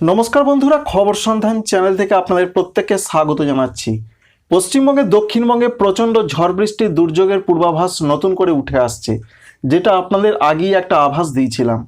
নমস্কার বন্ধুরা, খবর সন্ধান চ্যানেল থেকে আপনাদের প্রত্যেককে স্বাগত জানাচ্ছি। পশ্চিমবঙ্গে, দক্ষিণবঙ্গে প্রচণ্ড ঝড় বৃষ্টির দুর্যোগের পূর্বাভাস নতুন করে উঠে আসছে, যেটা আপনাদের আগেই একটা আভাস দিয়েছিলাম।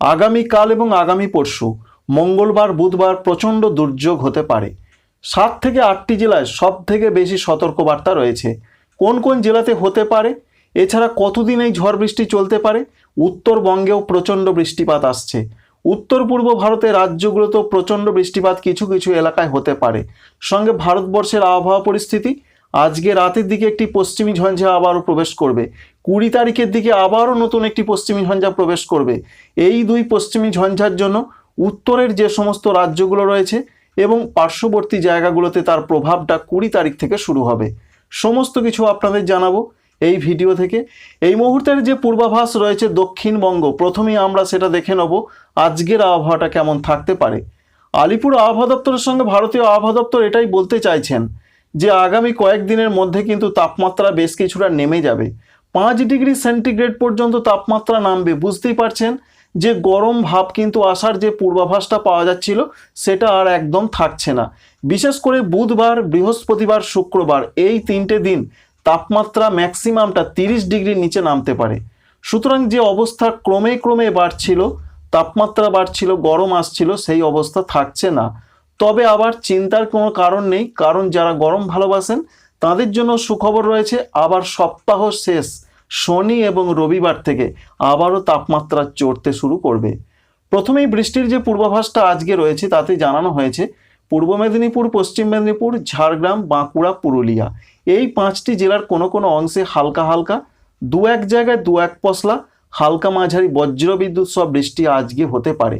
আগামীকাল এবং আগামী পরশু, মঙ্গলবার, বুধবার প্রচণ্ড দুর্যোগ হতে পারে। সাত থেকে আটটি জেলায় সব থেকে বেশি সতর্কবার্তা রয়েছে। কোন কোন জেলাতে হতে পারে? এছাড়া কতদিন এই ঝড় বৃষ্টি চলতে পারে? উত্তরবঙ্গেও প্রচণ্ড বৃষ্টিপাত আসছে। উত্তর পূর্ব ভারতের রাজ্যগুলোতেও প্রচণ্ড বৃষ্টিপাত কিছু কিছু এলাকায় হতে পারে। সঙ্গে ভারতবর্ষের আবহাওয়া পরিস্থিতি, আজকে রাতের দিকে একটি পশ্চিমী ঝঞ্ঝা আবারও প্রবেশ করবে। কুড়ি তারিখের দিকে আবারও নতুন একটি পশ্চিমী ঝঞ্ঝা প্রবেশ করবে। এই দুই পশ্চিমী ঝঞ্ঝার জন্য উত্তরের যে সমস্ত রাজ্যগুলো রয়েছে এবং পার্শ্ববর্তী জায়গাগুলোতে তার প্রভাবটা কুড়ি তারিখ থেকে শুরু হবে। সমস্ত কিছু আপনাদের জানাব। এই ভিডিও থেকে। এই মুহূর্তের যে পূর্বাভাস রয়েছে দক্ষিণবঙ্গ, প্রথমেই আমরা সেটা দেখে নেব আজকের আবহাওয়াটা কেমন থাকতে পারে। আলিপুর আবহাওয়া দপ্তরের সঙ্গে ভারতীয় আবহাওয়া দপ্তর এটাই বলতে চাইছেন যে, আগামী কয়েকদিনের মধ্যে কিন্তু তাপমাত্রা বেশ কিছুটা নেমে যাবে। পাঁচ ডিগ্রি সেন্টিগ্রেড পর্যন্ত তাপমাত্রা নামবে। বুঝতেই পারছেন যে, গরম ভাব কিন্তু আসার যে পূর্বাভাসটা পাওয়া যাচ্ছিল, সেটা আর একদম থাকছে না। বিশেষ করে বুধবার, বৃহস্পতিবার, শুক্রবার এই তিনটে দিন তাপমাত্রা ম্যাক্সিমামটা তিরিশ ডিগ্রির নিচে নামতে পারে। সুতরাং যে অবস্থা ক্রমে ক্রমে বাড়ছিল, তাপমাত্রা বাড়ছিল, গরম আসছিল, সেই অবস্থা থাকছে না। তবে আবার চিন্তার কোনো কারণ নেই, কারণ যারা গরম ভালোবাসেন, তাদের জন্য সুখবর রয়েছে, আবার সপ্তাহ শেষ, শনি এবং রবিবার থেকে আবারও তাপমাত্রা চড়তে শুরু করবে। প্রথমেই বৃষ্টির যে পূর্বাভাসটা আজকে রয়েছে, তাতে জানানো হয়েছে পূর্ব মেদিনীপুর, পশ্চিম মেদিনীপুর, ঝাড়গ্রাম, বাঁকুড়া, পুরুলিয়া। এই পাঁচটি জেলার কোনো কোনো অংশে হালকা হালকা, দু এক জায়গায় দু এক পশলা, হালকা মাঝারি বজ্রবিদ্যুৎ সব বৃষ্টি আজকে হতে পারে।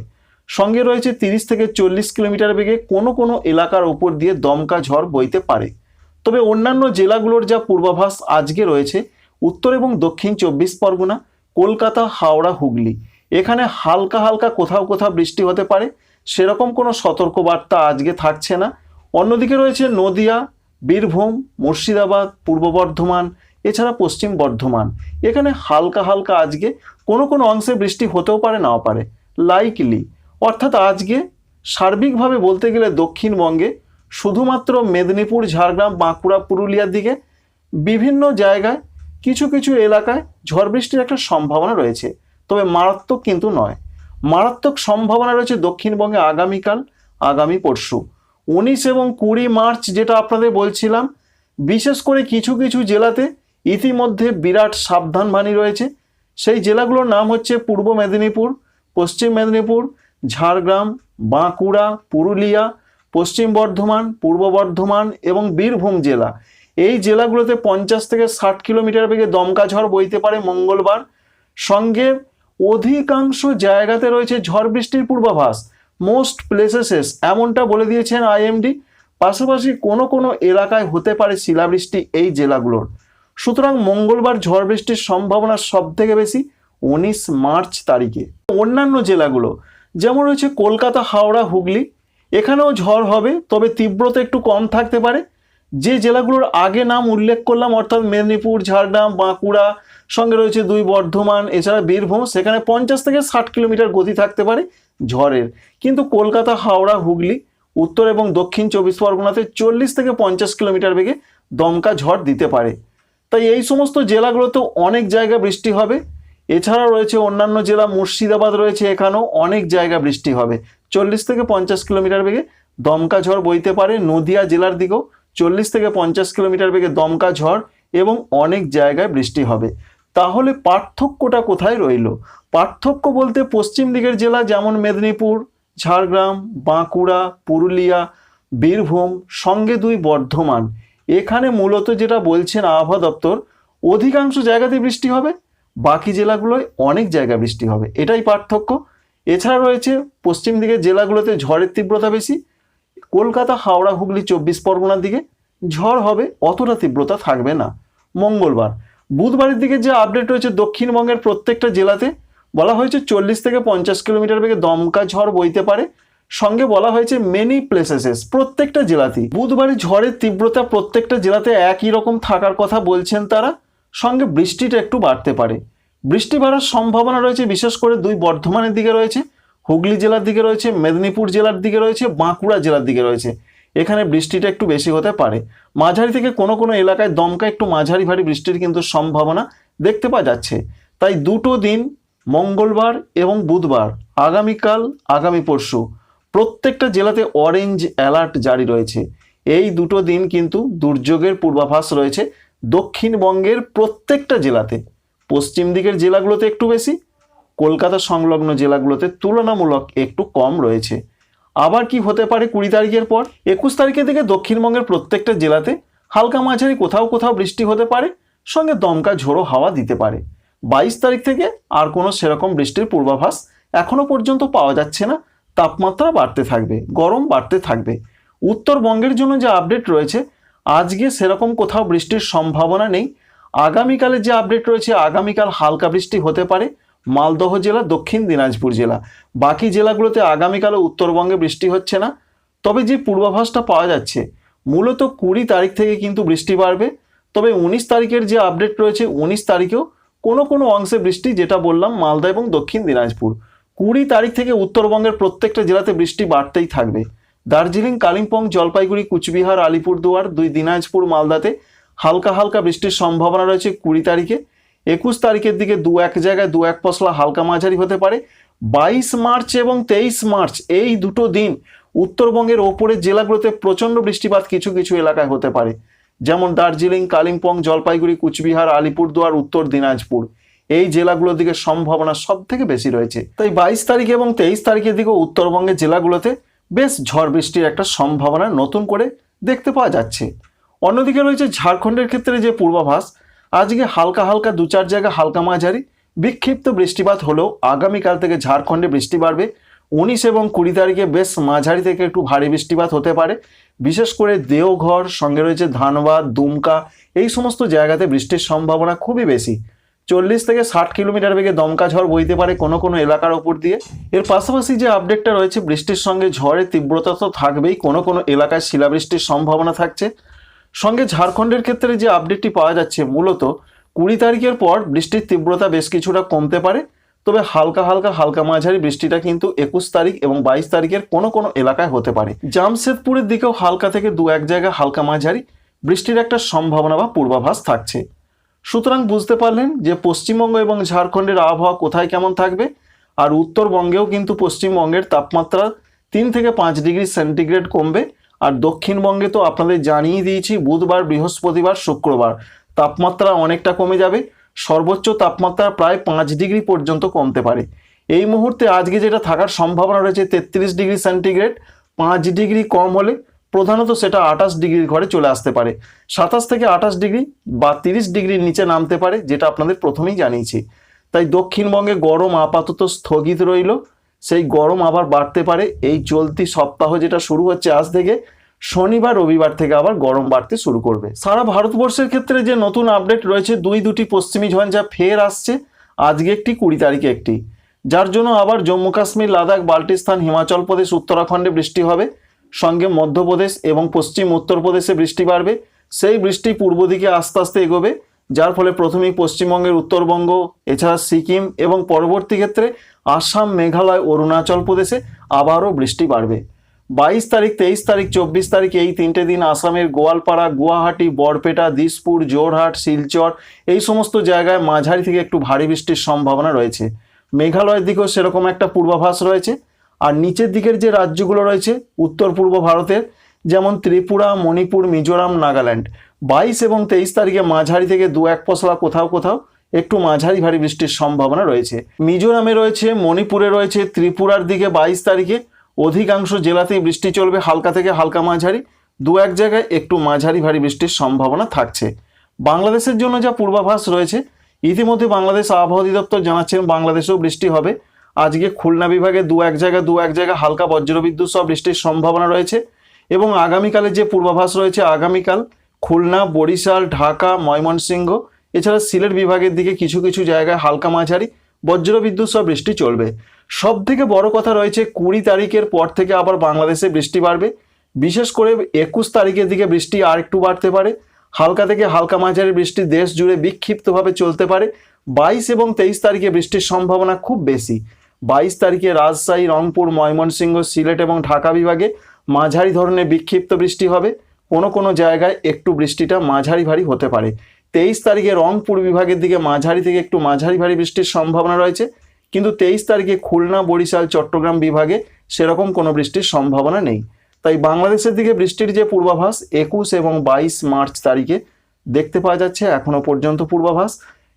সঙ্গে রয়েছে তিরিশ থেকে চল্লিশ কিলোমিটার বেগে কোনো কোনো এলাকার ওপর দিয়ে দমকা ঝড় বইতে পারে। তবে অন্যান্য জেলাগুলোর যা পূর্বাভাস আজকে রয়েছে, উত্তর এবং দক্ষিণ চব্বিশ পরগনা, কলকাতা, হাওড়া, হুগলি। এখানে হালকা হালকা কোথাও কোথাও বৃষ্টি হতে পারে সেরকম কোনো সতর্কবার্তা আজকে থাকছে না। অন্যদিকে রয়েছে নদিয়া, বীরভূম, মুর্শিদাবাদ, পূর্ব বর্ধমান, এছাড়া পশ্চিম বর্ধমান। এখানে হালকা হালকা আজকে কোনো কোনো অংশে বৃষ্টি হতেও পারে, নাও পারে। লাইকলি অর্থাৎ আজকে সার্বিকভাবে বলতে গেলে দক্ষিণবঙ্গে শুধুমাত্র মেদিনীপুর, ঝাড়গ্রাম, বাঁকুড়া, পুরুলিয়ার দিকে বিভিন্ন জায়গায় কিছু কিছু এলাকায় ঝড় বৃষ্টির একটা সম্ভাবনা রয়েছে। তবে মারাত্মক কিন্তু নয়। মারাত্মক সম্ভাবনা রয়েছে দক্ষিণবঙ্গে আগামীকাল, আগামী পরশু। উনিশ এবং কুড়ি মার্চ যেটা আপনাদের বলছিলাম, বিশেষ করে কিছু কিছু জেলাতে ইতিমধ্যে বিরাট সাবধানবাণী রয়েছে। সেই জেলাগুলোর নাম হচ্ছে পূর্ব মেদিনীপুর, পশ্চিম মেদিনীপুর, ঝাড়গ্রাম, বাঁকুড়া, পুরুলিয়া, পশ্চিম বর্ধমান, পূর্ব বর্ধমান এবং বীরভূম জেলা। এই জেলাগুলোতে পঞ্চাশ থেকে ষাট কিলোমিটার বেগে দমকা ঝড় বইতে পারে মঙ্গলবার। সঙ্গে অধিকাংশ জায়গাতে রয়েছে ঝড় বৃষ্টির পূর্বাভাস। মোস্ট প্লেসেসেস এমনটা বলে দিয়েছেন আইএমডি পাশাপাশি কোনো কোনো এলাকায় হতে পারে শিলাবৃষ্টি এই জেলাগুলোর। সুতরাং মঙ্গলবার ঝড় বৃষ্টির সম্ভাবনা সব থেকে বেশি, উনিশ মার্চ তারিখে। অন্যান্য জেলাগুলো, যেমন রয়েছে কলকাতা, হাওড়া, হুগলি, এখানেও ঝড় হবে, তবে তীব্রতা একটু কম থাকতে পারে। যে জেলাগুলোর আগে নাম উল্লেখ করলাম, অর্থাৎ মেদিনীপুর, ঝাড়গ্রাম, বাঁকুড়া, সঙ্গে রয়েছে দুই বর্ধমান, এছাড়া বীরভূম, সেখানে পঞ্চাশ থেকে ষাট কিলোমিটার গতি থাকতে পারে ঝড়ের। কিন্তু কলকাতা, হাওড়া, হুগলি, উত্তর এবং দক্ষিণ চব্বিশ পরগনাতে চল্লিশ থেকে পঞ্চাশ কিলোমিটার বেগে দমকা ঝড় দিতে পারে। তাই এই সমস্ত জেলাগুলোতেও অনেক জায়গা বৃষ্টি হবে। এছাড়া রয়েছে অন্যান্য জেলা, মুর্শিদাবাদ রয়েছে এখানেও অনেক জায়গা বৃষ্টি হবে। চল্লিশ থেকে পঞ্চাশ কিলোমিটার বেগে দমকা ঝড় বইতে পারে। নদিয়া জেলার দিকেও চল্লিশ থেকে পঞ্চাশ কিলোমিটার বেগে দমকা ঝড় এবং অনেক জায়গায় বৃষ্টি হবে। তাহলে পার্থক্যটা কোথায় রইল? পার্থক্য বলতে পশ্চিম দিকের জেলা যেমন মেদিনীপুর, ঝাড়গ্রাম, বাঁকুড়া, পুরুলিয়া, বীরভূম সঙ্গে দুই বর্ধমান। এখানে মূলত যেটা বলছেন আবহাওয়া দপ্তর, অধিকাংশ জায়গাতে বৃষ্টি হবে, বাকি জেলাগুলোয় অনেক জায়গায় বৃষ্টি হবে। এটাই পার্থক্য। এছাড়া রয়েছে পশ্চিম দিকের জেলাগুলোতে ঝড়ের তীব্রতা বেশি কলকাতা, হাওড়া, হুগলি, চব্বিশ পরগনার দিকে ঝড় হবে, অতটা তীব্রতা থাকবে না। মঙ্গলবার। বুধবারের দিকে যে আপডেট রয়েছে দক্ষিণবঙ্গের প্রত্যেকটা জেলাতে, বলা হয়েছে চল্লিশ থেকে পঞ্চাশ কিলোমিটার বেগে দমকা ঝড় বইতে পারে। সঙ্গে বলা হয়েছে মেনি প্লেসেসেস প্রত্যেকটা জেলাতেই। বুধবারে ঝড়ের তীব্রতা প্রত্যেকটা জেলাতে একই রকম থাকার কথা বলছেন তারা। সঙ্গে বৃষ্টিটা একটু বাড়তে পারে। বৃষ্টি বাড়ার সম্ভাবনা রয়েছে, বিশেষ করে দুই বর্ধমানের দিকে রয়েছে। হুগলি জেলার দিকে রয়েছে, মেদিনীপুর জেলার দিকে রয়েছে, বাঁকুড়া জেলার দিকে রয়েছে। এখানে বৃষ্টিটা একটু বেশি হতে পারে। মাঝারি থেকে কোনো কোনো এলাকায় দমকা একটু মাঝারি ভারী বৃষ্টির কিন্তু সম্ভাবনা দেখতে পাওয়া যাচ্ছে। তাই দুটো দিন, মঙ্গলবার এবং বুধবার, আগামীকাল, আগামী পরশু, প্রত্যেকটা জেলাতে অরেঞ্জ অ্যালার্ট জারি রয়েছে। এই দুটো দিন কিন্তু দুর্যোগের পূর্বাভাস রয়েছে দক্ষিণবঙ্গের প্রত্যেকটা জেলাতে। পশ্চিম দিকের জেলাগুলোতে একটু বেশি কলকাতা সংলগ্ন জেলাগুলোতে তুলনামূলক একটু কম রয়েছে। আবার কি হতে পারে কুড়ি তারিখের পর? একুশ তারিখের দিকে দক্ষিণবঙ্গের প্রত্যেকটা জেলাতে হালকা মাঝারি কোথাও কোথাও বৃষ্টি হতে পারে, সঙ্গে দমকা ঝোড়ো হাওয়া দিতে পারে। বাইশ তারিখ থেকে আর কোনো সেরকম বৃষ্টির পূর্বাভাস এখনও পর্যন্ত পাওয়া যাচ্ছে না। তাপমাত্রা বাড়তে থাকবে, গরম বাড়তে থাকবে। উত্তরবঙ্গের জন্য যে আপডেট রয়েছে, আজকে সেরকম কোথাও বৃষ্টির সম্ভাবনা নেই। আগামীকালের যে আপডেট রয়েছে, আগামীকাল হালকা বৃষ্টি হতে পারে। মালদহ জেলা, দক্ষিণ দিনাজপুর জেলা। বাকি জেলাগুলোতে আগামীকালও উত্তরবঙ্গে বৃষ্টি হচ্ছে না। তবে যে পূর্বাভাসটা পাওয়া যাচ্ছে, মূলত কুড়ি তারিখ থেকে কিন্তু বৃষ্টি বাড়বে। তবে উনিশ তারিখের যে আপডেট রয়েছে, উনিশ তারিখেও কোনো কোনো অংশে বৃষ্টি, যেটা বললাম, মালদা এবং দক্ষিণ দিনাজপুর। কুড়ি তারিখ থেকে উত্তরবঙ্গের প্রত্যেকটা জেলাতে বৃষ্টি বাড়তেই থাকবে। দার্জিলিং, কালিম্পং, জলপাইগুড়ি, কুচবিহার, আলিপুরদুয়ার, দুই দিনাজপুর, মালদাতে হালকা হালকা বৃষ্টির সম্ভাবনা রয়েছে কুড়ি তারিখে। একুশ তারিখের দিকে দু এক জায়গায় দু এক পশলা হালকা মাঝারি হতে পারে। বাইশ মার্চ এবং তেইশ মার্চ এই দুটো দিন উত্তরবঙ্গের ওপরের জেলাগুলোতে প্রচণ্ড বৃষ্টিপাত কিছু কিছু এলাকায় হতে পারে। যেমন দার্জিলিং, কালিম্পং, জলপাইগুড়ি, কুচবিহার, আলিপুরদুয়ার, উত্তর দিনাজপুর। এই জেলাগুলোর দিকে সম্ভাবনা সব থেকে বেশি রয়েছে। তাই বাইশ তারিখ এবং তেইশ তারিখের দিকে উত্তরবঙ্গের জেলাগুলোতে বেশ ঝড় বৃষ্টির একটা সম্ভাবনা নতুন করে দেখতে পাওয়া যাচ্ছে। অন্যদিকে রয়েছে ঝাড়খণ্ডের ক্ষেত্রে যে পূর্বাভাস আজকে হালকা হালকা দু চার জায়গা হালকা মাঝারি। বিক্ষিপ্ত বৃষ্টিপাত হলেও আগামীকাল থেকে ঝাড়খণ্ডে বৃষ্টি বাড়বে। উনিশ এবং কুড়ি তারিখে বেশ মাঝারি থেকে একটু ভারী বৃষ্টিপাত হতে পারে। বিশেষ করে দেওঘর, সঙ্গে রয়েছে ধানবাদ, দুমকা, এই সমস্ত জায়গাতে বৃষ্টির সম্ভাবনা খুবই বেশি। চল্লিশ থেকে ষাট কিলোমিটার বেগে দমকা ঝড় বইতে পারে কোনো কোনো এলাকার ওপর দিয়ে। এর পাশাপাশি যে আপডেটটা রয়েছে, বৃষ্টির সঙ্গে ঝড়ের তীব্রতা তো থাকবেই, কোনো কোনো এলাকায় শিলাবৃষ্টির সম্ভাবনা থাকছে। সঙ্গে ঝাড়খণ্ডের ক্ষেত্রে যে আপডেটটি পাওয়া যাচ্ছে, মূলত কুড়ি তারিখের পর বৃষ্টির তীব্রতা বেশ কিছুটা কমতে পারে, তবে হালকা হালকা হালকা মাঝারি বৃষ্টিটা কিন্তু একুশ তারিখ এবং বাইশ তারিখের কোনো কোনো এলাকায় হতে পারে। জামশেদপুরের দিকেও হালকা থেকে দু এক জায়গায় হালকা মাঝারি, বৃষ্টির একটা সম্ভাবনা বা পূর্বাভাস থাকছে। সুতরাং বুঝতে পারলেন যে পশ্চিমবঙ্গ এবং ঝাড়খণ্ডের আবহাওয়া কোথায় কেমন থাকবে, আর উত্তরবঙ্গেও কিন্তু পশ্চিমবঙ্গের তাপমাত্রা তিন থেকে পাঁচ ডিগ্রি সেন্টিগ্রেড কমবে আর দক্ষিণবঙ্গে তো আপনাদের জানিয়ে দিয়েছি, বুধবার, বৃহস্পতিবার, শুক্রবার। তাপমাত্রা অনেকটা কমে যাবে। সর্বোচ্চ তাপমাত্রা প্রায় পাঁচ ডিগ্রি পর্যন্ত কমতে পারে। এই মুহূর্তে আজকে যেটা থাকার সম্ভাবনা রয়েছে, তেত্রিশ ডিগ্রি সেন্টিগ্রেড, পাঁচ ডিগ্রি কম হলে প্রধানত সেটা আঠাশ ডিগ্রির ঘরে চলে আসতে পারে। সাতাশ থেকে আঠাশ ডিগ্রি বা তিরিশ ডিগ্রির নিচে নামতে পারে, যেটা আপনাদের প্রথমেই জানিয়েছি। তাই দক্ষিণবঙ্গে গরম আপাতত স্থগিত রইল। সেই গরম আবার বাড়তে পারে। এই চলতি সপ্তাহ যেটা শুরু হচ্ছে আজ থেকে শনিবার, রবিবার থেকে আবার গরম বাড়তে শুরু করবে। সারা ভারতবর্ষের ক্ষেত্রে যে নতুন আপডেট রয়েছে, দুই দুটি পশ্চিমী ঝঞ্ঝা ফের আসছে, আজকে একটি, কুড়ি তারিখে একটি। যার জন্য আবার জম্মু কাশ্মীর, লাদাখ বাল্টিস্তান হিমাচল প্রদেশ, উত্তরাখণ্ডে বৃষ্টি হবে, সঙ্গে মধ্যপ্রদেশ এবং পশ্চিম উত্তরপ্রদেশে বৃষ্টি বাড়বে। সেই বৃষ্টি পূর্ব দিকে আস্তে আস্তে এগোবে, যার ফলে প্রথমেই পশ্চিমবঙ্গের উত্তরবঙ্গ, এছাড়া সিকিম এবং পরবর্তী ক্ষেত্রে আসাম, মেঘালয়, অরুণাচল প্রদেশে আবারও বৃষ্টি বাড়বে। বাইশ তারিখ, তেইশ তারিখ, চব্বিশ তারিখ এই তিনটে দিন আসামের গোয়ালপাড়া, গুয়াহাটি, বরপেটা, দিসপুর জোরহাট শিলচর এই সমস্ত জায়গায় মাঝারি থেকে একটু ভারী বৃষ্টির সম্ভাবনা রয়েছে। মেঘালয়ের দিকেও সেরকম একটা পূর্বাভাস রয়েছে। আর নিচের দিকের যে রাজ্যগুলো রয়েছে, উত্তর পূর্ব ভারতের, যেমন ত্রিপুরা, মণিপুর, মিজোরাম, নাগাল্যান্ড। বাইশ এবং তেইশ তারিখে মাঝারি থেকে দু এক পশলা কোথাও কোথাও একটু মাঝারি ভারী বৃষ্টির সম্ভাবনা রয়েছে। মিজোরামে রয়েছে, মণিপুরে রয়েছে, ত্রিপুরার দিকে বাইশ তারিখে অধিকাংশ জেলাতেই বৃষ্টি চলবে হালকা থেকে হালকা মাঝারি। দু এক জায়গায় একটু মাঝারি ভারী বৃষ্টির সম্ভাবনা থাকছে। বাংলাদেশের জন্য যা পূর্বাভাস রয়েছে, ইতিমধ্যে বাংলাদেশ আবহাওয়া অধিদপ্তর জানাচ্ছেন বাংলাদেশেও বৃষ্টি হবে। আজকে খুলনা বিভাগে দু এক জায়গা, দু এক জায়গা হালকা বজ্রবিদ্যুৎ সহ বৃষ্টির সম্ভাবনা রয়েছে এবং আগামীকালে যে পূর্বাভাস রয়েছে, আগামীকাল খুলনা, বরিশাল, ঢাকা, ময়মনসিংহ, এছাড়া সিলেট বিভাগের দিকে কিছু কিছু জায়গায় হালকা মাঝারি। বজ্রবিদ্যুৎ সহ বৃষ্টি চলবে। সব থেকে বড় কথা রয়েছে, কুড়ি তারিখের পর থেকে আবার বাংলাদেশে বৃষ্টি বাড়বে। বিশেষ করে একুশ তারিখের দিকে বৃষ্টি আর একটু বাড়তে পারে। হালকা থেকে হালকা মাঝারি বৃষ্টি দেশ জুড়ে বিক্ষিপ্তভাবে চলতে পারে। বাইশ এবং তেইশ তারিখে বৃষ্টির সম্ভাবনা খুব বেশি। বাইশ তারিখে রাজশাহী, রংপুর, ময়মনসিংহ, সিলেট এবং ঢাকা বিভাগে মাঝারি ধরনের বিক্ষিপ্ত বৃষ্টি হবে। কোনো কোনো জায়গায় একটু বৃষ্টিটা মাঝারি ভারী হতে পারে। তেইশ তারিখে রংপুর বিভাগের দিকে মাঝারি থেকে একটু মাঝারি ভারী বৃষ্টির সম্ভাবনা রয়েছে। কিন্তু তেইশ তারিখে খুলনা, বরিশাল, চট্টগ্রাম বিভাগে সেরকম কোনো বৃষ্টির সম্ভাবনা নেই। তাই বাংলাদেশের দিকে বৃষ্টির যে পূর্বাভাস, একুশ এবং বাইশ মার্চ তারিখে দেখতে পাওয়া যাচ্ছে এখনও পর্যন্ত পূর্বাভাস।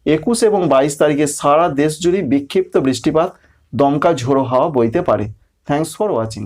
একুশ এবং বাইশ তারিখে সারা দেশ জুড়ে বিক্ষিপ্ত বৃষ্টিপাত, দমকা ঝোড়ো হাওয়া বইতে পারে। Thanks for watching